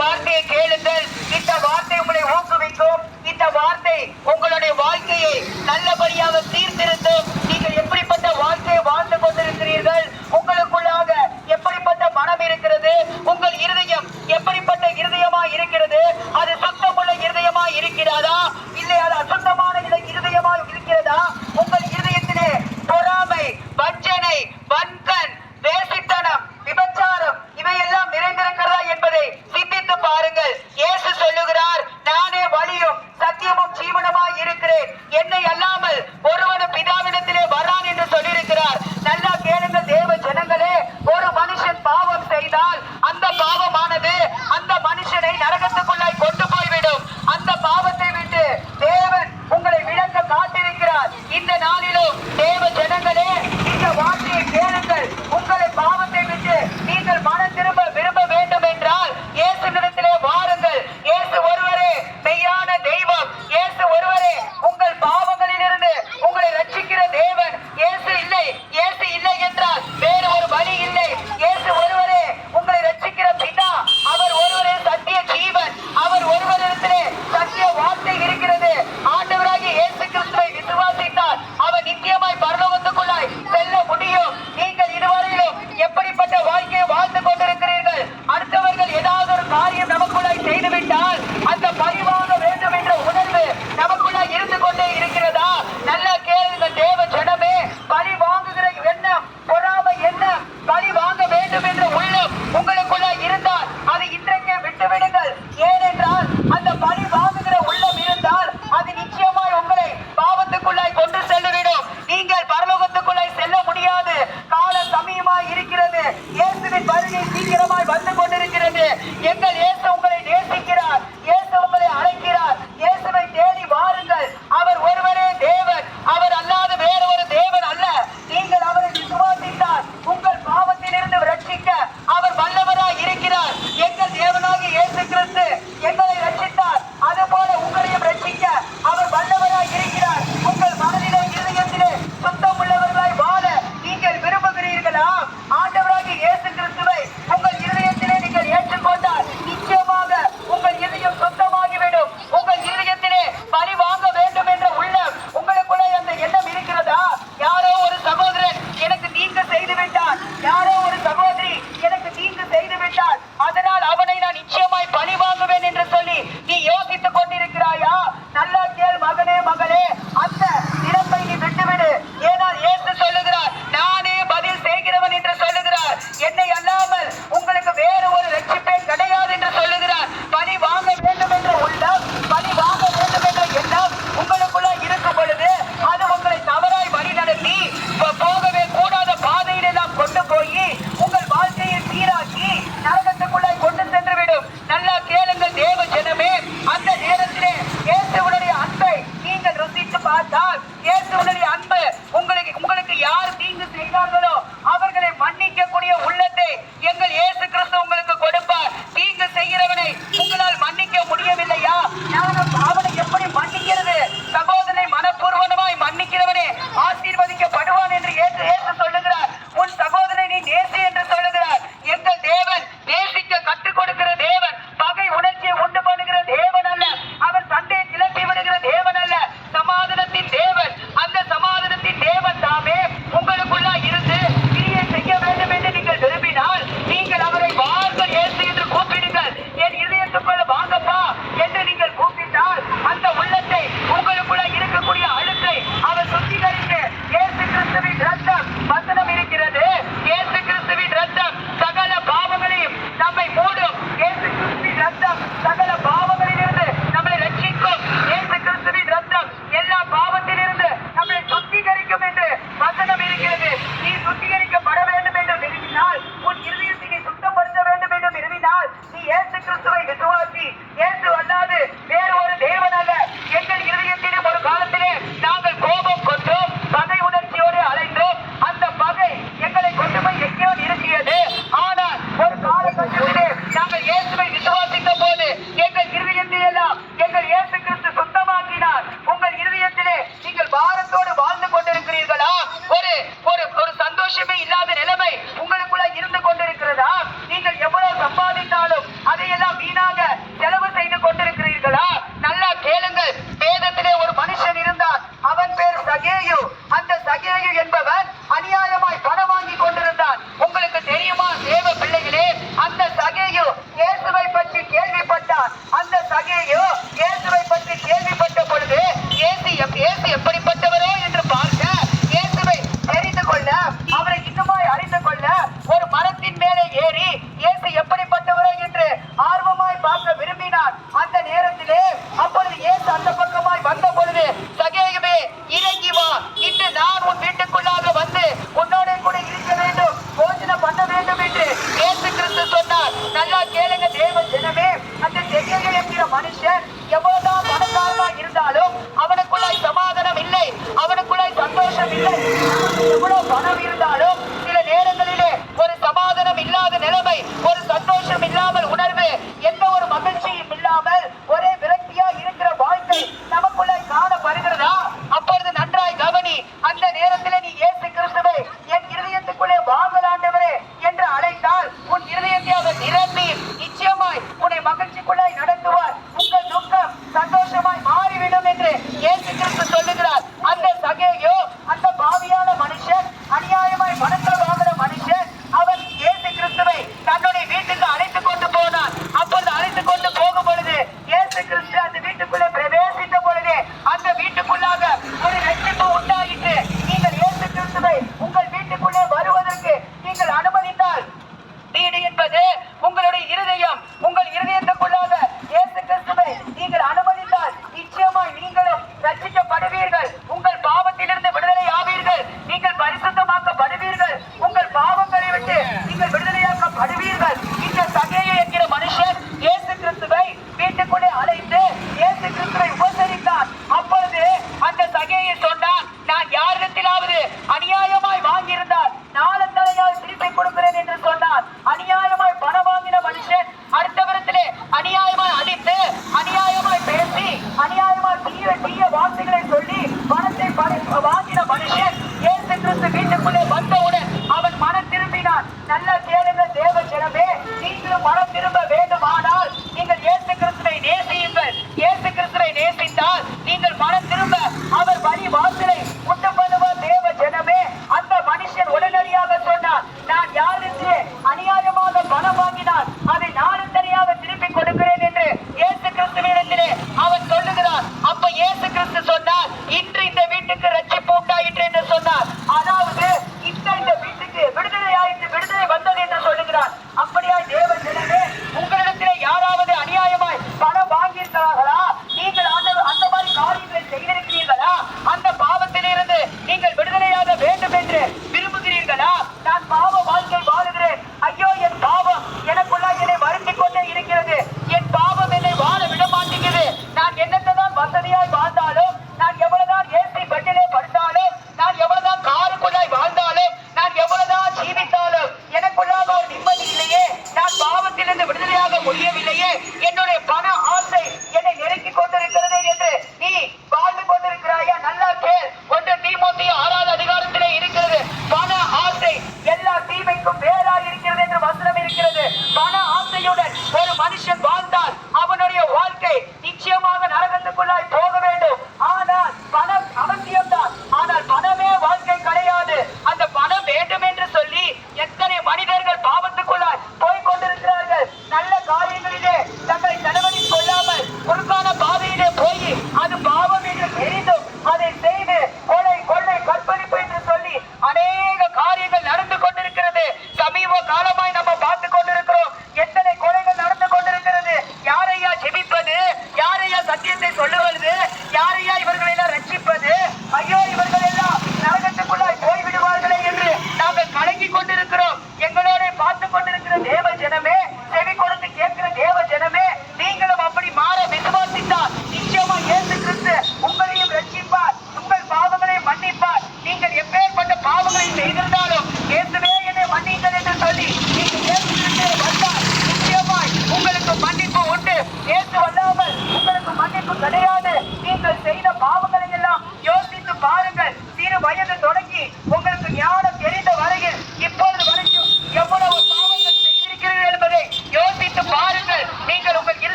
வார்த்தையை கேளுங்கள். இந்த வார்த்தை உங்களை ஊக்குவிக்கும். இந்த வார்த்தை உங்களுடைய வாழ்க்கையை நல்லபடியாக வருகை சீக்கிரமாய் வந்து கொண்டிருக்கிறது. எங்கள் Eso நீங்கள் மனம் திரும்ப அவர் வழி வாசலை